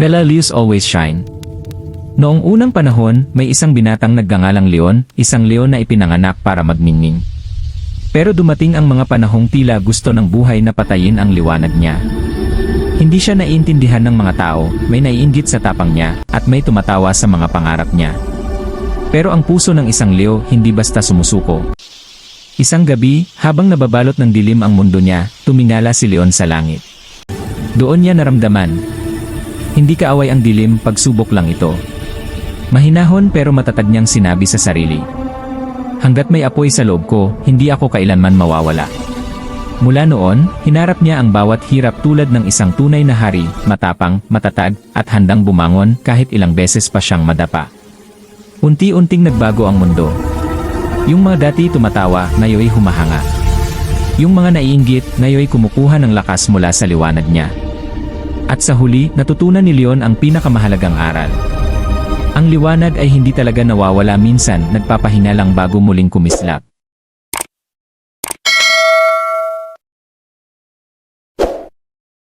Bella Leos always shine. Noong unang panahon, may isang binatang nagngangalang leon, isang leon na ipinanganak para magmingming. Pero dumating ang mga panahong tila gusto ng buhay na patayin ang liwanag niya. Hindi siya naiintindihan ng mga tao, may naiinggit sa tapang niya, at may tumatawa sa mga pangarap niya. Pero ang puso ng isang leo hindi basta sumusuko. Isang gabi, habang nababalot ng dilim ang mundo niya, tumingala si Leon sa langit. Doon niya naramdaman. Hindi kaaway ang dilim, pagsubok lang ito. Mahinahon pero matatag niyang sinabi sa sarili. Hanggat may apoy sa loob ko, hindi ako kailanman mawawala. Mula noon, hinarap niya ang bawat hirap tulad ng isang tunay na hari, matapang, matatag, at handang bumangon kahit ilang beses pa siyang madapa. Unti-unting nagbago ang mundo. Yung mga dati tumatawa, ngayoy humahanga. Yung mga naiinggit, ngayoy kumukuha ng lakas mula sa liwanag niya. At sa huli, natutunan ni Leon ang pinakamahalagang aral. Ang liwanag ay hindi talaga nawawala minsan, nagpapahinga lang bago muling kumislap.